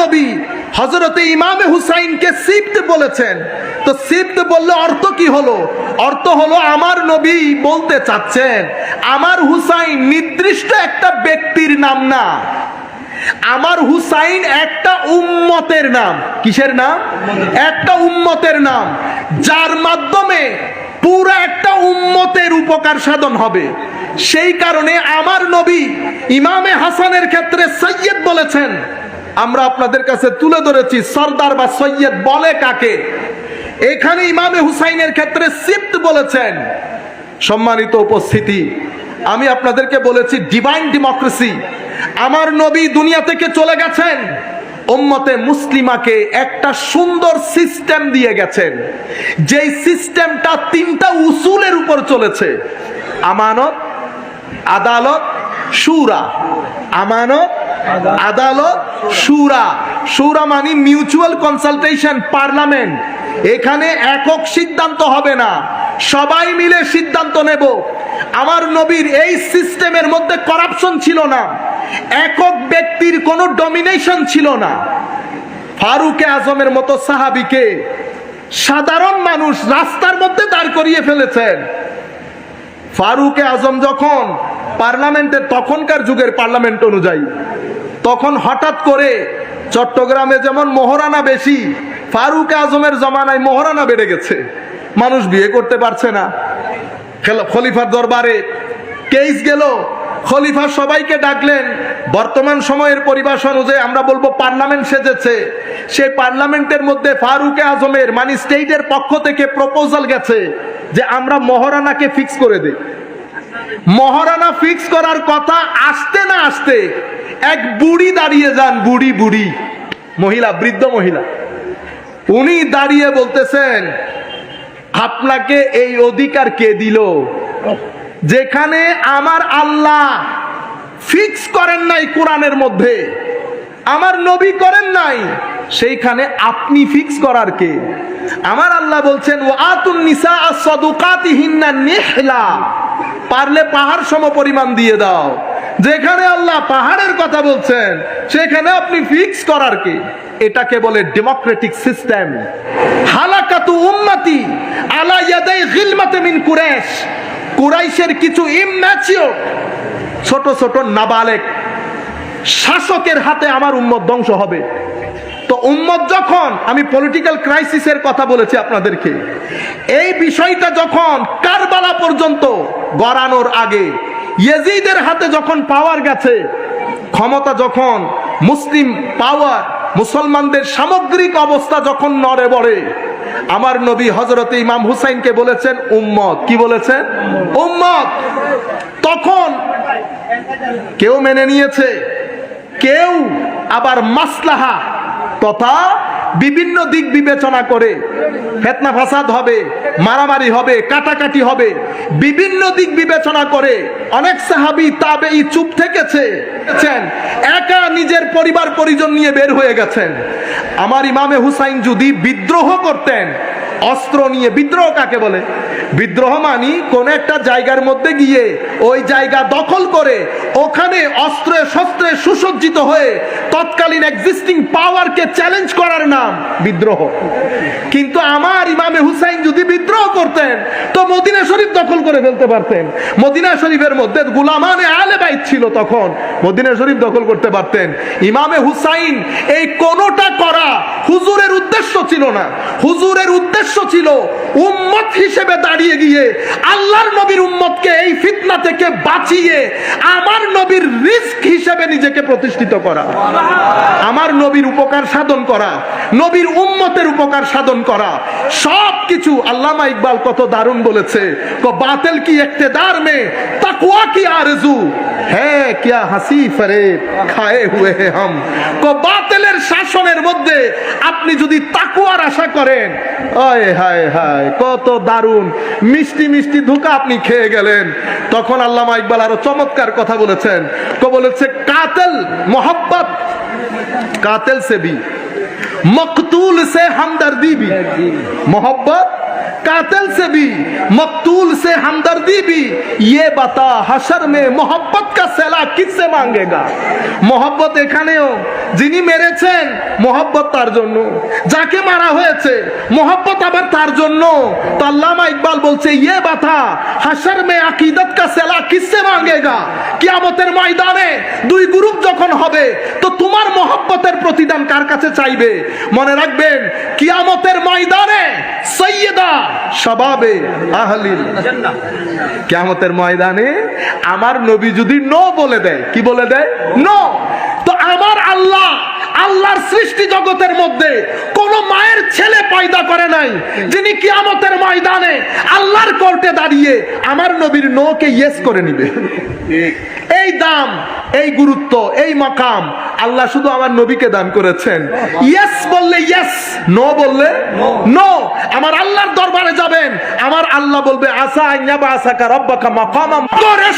নবী হজরতে ইমামে হুসাইনকে সিফট বলেছেন। তো সিফট বললে অর্থ কি হলো? অর্থ হলো আমার নবী বলতে চাচ্ছেন, আমার হুসাইন নির্দিষ্ট একটা ব্যক্তির নাম না। আমার হুসাইন একটা উম্মতের নাম। কিসের নাম? একটা উম্মতের নাম। যার মাধ্যমে পুরো একটা উম্মতের উপকার সাধন হবে। সেই কারণে আমার নবী ইমামে হাসানের ক্ষেত্রে সৈয়দ বলেছেন আমরা আপনাদের কাছে তুলে ধরেছি, সর্দার বা সৈয়দ বলে কাকে? এখানে ইমামে হুসাইনের ক্ষেত্রে সিফট বলেছেন। সম্মানিত উপস্থিতি, আমি আপনাদেরকে বলেছি ডিভাইন ডেমোক্রেসি আমার নবী দুনিয়া থেকে চলে গেছেন, উম্মতে মুসলিমাকে একটা সুন্দর সিস্টেম দিয়ে গেছেন। যেই সিস্টেমটা তিনটা উসুলের উপর চলেছে, আমানত, আদালত, সুরা। আমানত আদালত সুরা। সুরা মানে মিউচুয়াল কনসালটেশন পার্লামেন্ট এখানে একক সিদ্ধান্ত হবে না। সবাই মিলে সিদ্ধান্ত নেব। আমার নবীর এই সিস্টেমের মধ্যে করাপশন ছিল না। একক ব্যক্তির কোনো ডমিনেশন ছিল না। ফারুকে আজমের মতো সাহাবিকে সাধারণ মানুষ রাস্তার মধ্যে দাঁড় করিয়ে ফেলেছেন। ফারুকে আজম যখন পার্লামেন্টের তখনকার যুগের পার্লামেন্ট অনুযায়ী তখন হঠাৎ করে চট্টগ্রামে যেমন মোহরানা বেশি, ফারুক আজমের জমানায় মোহরানা বেড়ে গেছে। মানুষ বিয়ে করতে পারছে না। খেল- খলিফার দরবারে কেস গেল, খলিফা সবাইকে ডাকলেন। বর্তমান সময়ের পরিবেশ অনুযায়ী আমরা বলব পার্লামেন্ট সেজেছে। সেই পার্লামেন্টের মধ্যে ফারুকে আজমের মানে স্টেটের পক্ষ থেকে প্রপোজাল গেছে যে আমরা মহারানাকে ফিক্স করে দিই। মহারানা ফিক্স করার কথা আসতে না আসতে এক বুড়ি দাঁড়িয়ে যান, বুড়ি বুড়ি। মহিলা, বৃদ্ধ মহিলা। উনি দাঁড়িয়ে বলতেছেন, আপনাকে এই অধিকার কে দিল? যেখানে আমার আল্লাহ ফিক্স করেন নাই কোরআনের মধ্যে, আমার নবী করেন নাই, সেইখানে আপনি ফিক্স করার কে? আমার আল্লাহ বলছেন ও আতুন নিসা সদুকাতিহিন্না নিহলা। পারলে পাহাড় সম পরিমাণ দিয়ে দাও। যেখানে আল্লাহ পাহাড়ের কথা বলছেন, সেখানে আপনি ফিক্স করার কি? এটাকে বলে ডেমোক্রেটিক সিস্টেম হালাকাতু উম্মতি আলা ইয়াদাই গিলমাতে মিন কুরাইশ। কুরাইশের কিছু ইম্যাচিওর ছোট ছোট নাবালেক শাসকের হাতে আমার উম্মত ধ্বংস হবে। উম্মত যখন, আমি পলিটিক্যাল ক্রাইসিসের কথা বলেছি আপনাদেরকে, এই বিষয়টা যখন কারবালা পর্যন্ত গড়ানোর আগে, ইয়েজিদের হাতে যখন পাওয়ার গেছে, ক্ষমতা যখন, মুসলিম পাওয়ার মুসলমানদের সামগ্রিক অবস্থা যখন নড়ে বড়ে, আমার নবী হজরত ইমাম হুসাইনকে বলেছেন, উম্মত। কি বলেছেন? উম্মত। তখন কেউ মেনে নিয়েছে, কেউ আবার মাসলাহা তথা বিভিন্ন দিক বিবেচনা করে ফেতনা ফাসাদ হবে, মারামারি হবে, কাটাকাটি হবে। বিভিন্ন দিক বিবেচনা করে অনেক সাহাবি তাবে চুপ থেকেছে একা নিজের পরিবার পরিজন নিয়ে বের হয়ে গেছেন। আমার ইমামে হুসাইন যদি বিদ্রোহ করতেন, অস্ত্র নিয়ে, বিদ্রোহ কাকে বলে? বিদ্রোহ মানি কোন একটা জায়গার মধ্যে গিয়ে ওই জায়গা দখল করে ওখানে অস্ত্রে শস্ত্রে সুসজ্জিত হয়ে তৎকালীন এক্সিস্টিং পাওয়ারকে চ্যালেঞ্জ করার নাম বিদ্রোহ। কিন্তু আমার ইমামে হুসাইন যদি বিদ্রোহ করতেন, তো মদিনা শরীফ দখল করে ফেলতে পারতেন। মদিনা শরীফের মধ্যে গুলামানে আলে বাইত ছিল তখন। মদিনা শরীফ দখল করতে পারতেন। ইমামে হুসাইন এই কোনোটা করা হুজুরের উদ্দেশ্য ছিল না। হুজুরের উদ্দেশ্য ছিল উম্মত হিসেবে দাঁড়িয়ে গিয়ে আল্লাহর নবীর উম্মতকে এই ফিতনা থেকে বাঁচিয়ে আমার নবীর রিস্ক হিসেবে নিজেকে প্রতিষ্ঠিত করা। আমার নবীর উপকার সাধন করা, নবীর উম্মতের উপকার সাধন করা। সব কিছু আল্লামা ইকবাল কত দারুণ বলেছে। বাতেল কি দার মে তাকুয়া কি আরজু? হ্যাঁ কিয়া হাসি ফেরে খায়ে হুয়ে হাম। কো বাতেলের শাসনের মধ্যে আপনি যদি তাকুয়ার আশা করেন হায় হায়, কত দারুণ মিষ্টি মিষ্টি ধোকা আপনি খেয়ে গেলেন। তখন আল্লামা ইকবাল আরও চমৎকার কথা বলেছেন। কো বলেছে, কাতেল মোহাব্বত, কাতেল সে মকতুল সে হামদর্দি ভি মোহাব্বত कातिल से भी मकतूल से हमदर्दी भी ये बता हशर में मोहब्बत का सेला किससे मांगेगा মোহব্বত এখানেও যিনি মেরেছেন মোহব্বত তার জন্য যাকে মারা হয়েছে মোহব্বত আবার তার জন্য তো আল্লামা ইকবাল বলছে ইয়ে বাথা হাসার মে আকিদত কা সেলা কিসে মাঙ্গেগা কিয়ামতের ময়দানে দুই গ্রুপ যখন হবে তো তোমার মোহব্বতের প্রতিদান কার কাছে চাইবে? মনে রাখবেন, কিয়ামতের ময়দানে সৈয়দা সবাবে আহলিল কেমতের ময়দানে আমার নবী যদি নো বলে দেয়, কি বলে দেয়? নো। তো আমার আল্লাহ, আল্লাহর সৃষ্টি জগতের মধ্যে কোন মায়ের ছেলে পয়দা করে নাই, যিনি কিয়ামতের ময়দানে আল্লাহর কোর্টে দাঁড়িয়ে আমার নবীর নো কে ইয়েস করে নিবে। এই দাম এই গুরুত্ব এই মাকাম আল্লাহ শুধু আমার নবীকে দান করেছেন। ইয়েস বললে ইয়েস নো বললে নো আমার আল্লাহর দরবারে যাবেন আমার আল্লাহ বলবে আসা আইয়াবা আসা কা রব্বাকা মাকামা।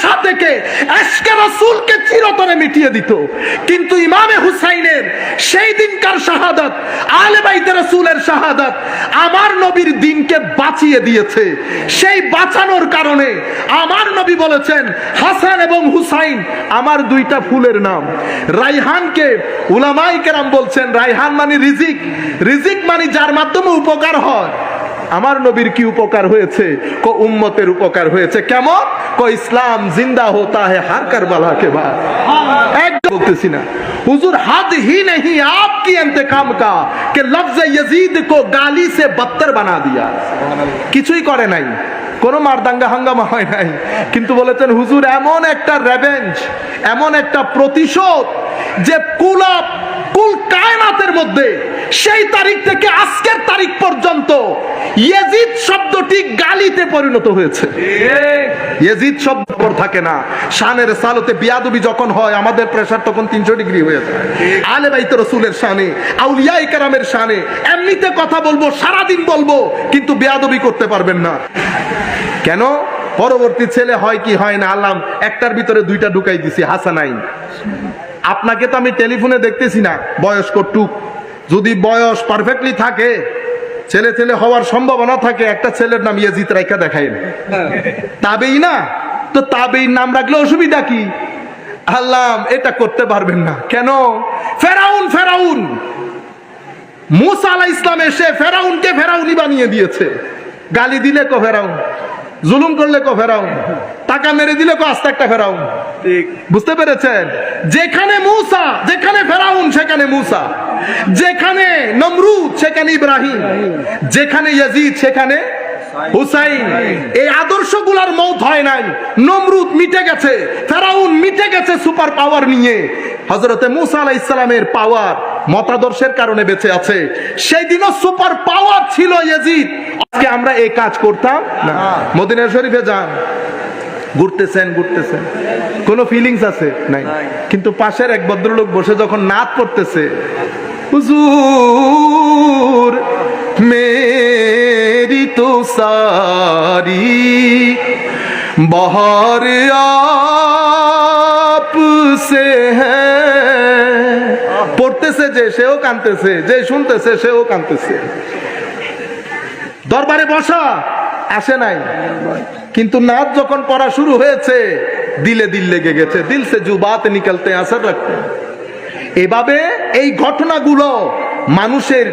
সাথে কে আজকে রাসূলকে চিরতরে মিটিয়ে দিত। কিন্তু ইমামে হুসাইনের সেই দিনকার শাহাদাত, আলে বাইতে রাসূলের শাহাদাত আমার নবীর দিনকে বাঁচিয়ে দিয়েছে। সেই বাঁচানোর কারণে আমার নবী বলেছেন, হাসান এবং হুসাইন আমার দুইটা ফুলের নাম। রাইহানকে উলামাই কেরাম বলছেন, রাইহান মানে রিজিক। রিজিক মানে যার মাধ্যমে উপকার হয়। আমার নবীর কি উপকার হয়েছে কো উম্মতের উপকার হয়েছে কেমন কো ইসলাম জিন্দা होता है हर करबला के बाद একদম বলতেছি না হুজুর হাদ ही नहीं आपकी इंतकाम का कि लफ्ज यजीद को गाली से बदतर बना दिया কিছুই করে নাই কোনো মারদাঙ্গা হাঙ্গামা হয় নাই কিন্তু বলেছেন হুজুর এমন একটা রেভেঞ্জ এমন একটা প্রতিশোধ যে কুলাপ কুল কায়নাতের মধ্যে সেই তারিখ থেকে আজকের তারিখ পর্যন্ত ইয়েজিদ শব্দটি গালিতে পরিণত হয়েছে। ইয়েজিদ শব্দ পর থাকে না। শানের সালতে বিয়াদবি যখন হয়, আমাদের প্রেসার তখন তিনশো ডিগ্রি হয়ে যায়। আলে বাইত রসুলের শানে আউলিয়া ইকারামের শানে এমনিতে কথা বলব, সারাদিন বলব, কিন্তু বেয়াদবি করতে পারবেন না। কেন? পরবর্তী ছেলে হয় কি হয় না, আল্লাহ একটার ভিতরে দুইটা ঢুকাই দিছি, হাসানাইন। আপনাকে তো আমি টেলিফোনে দেখতেছি না, বয়স্ক টুক। যদি বয়স পারফেক্টলি থাকে, ছেলে ছেলে হওয়ার সম্ভাবনা থাকে, একটা ছেলের নাম ইয়াজিত রাইকা দেখাই তাবেই না? তো তাবেই নাম রাখলে অসুবিধা কি? আল্লাহ, এটা করতে পারবেন না। কেন? ফেরাউন ফেরাউন! মুসা আলাহ ইসলাম এসে ফেরাউনকে ফেরাউনি বানিয়ে দিয়েছে। গালি দিলে কো ফেরাউন, জুলুম করলে কো ফেরাউন। টাকা মেরে দিলে আস্তে একটা ফেরাউন। বুঝতে পেরেছেন? যেখানে মুসা যেখানে ফেরাউন সেখানে মুসা। যেখানে নমরুদ সেখানে ইব্রাহিম। যেখানে ইয়াজিদ সেখানে হুসাইন। এই আদর্শগুলার মৌত হয় নাই। নমরুদ মিটে গেছে ফেরাউন মিটে গেছে সুপার পাওয়ার নিয়ে। হজরতে মুসা আলাহ ইসলামের পাওয়ার মতাদর্শের কারণে বেঁচে আছে। সেই দিনও সুপার পাওয়ার ছিল ইয়াজিদ। আজকে আমরা এই কাজ করতাম না। মদিনা শরীফে যান। ঘুরতেছেন ঘুরতেছেন। কোনো ফিলিংস আছে? নাই। কিন্তু পাশের এক ভদ্রলোক বসে যখন নাচ পড়তেছে হুজুর মেরি তো সারি বহর আপ সে পড়তেছে যে সেও কানতেছে যে শুনতেছে সেও কানতেছে। দরবারে বসা আসে নাই। কিন্তু নাচ যখন পড়া শুরু হয়েছে, দিলে দিল লেগে গেছে, দিল সে জুবাত নিকলতে আসার রাখতে। এভাবে এই ঘটনাগুলো মানুষের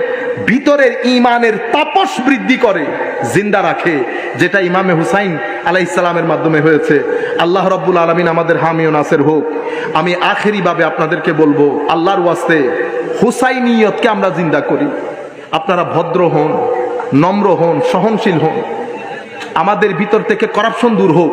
ভিতরের ইমানের তাপস বৃদ্ধি করে, জিন্দা রাখে, যেটা ইমামে হুসাইন আলাই ইসলামের মাধ্যমে হয়েছে। আল্লাহ রব্বুল আলমিন আমাদের হামিও নাসের হোক। আমি আখেরি ভাবে আপনাদেরকে বলব, আল্লাহর ওয়াস্তে হুসাইনিয়তকে আমরা জিন্দা করি। আপনারা ভদ্র হন, নম্র হন, সহনশীল হন। আমাদের ভিতর থেকে করাপশন দূর হোক।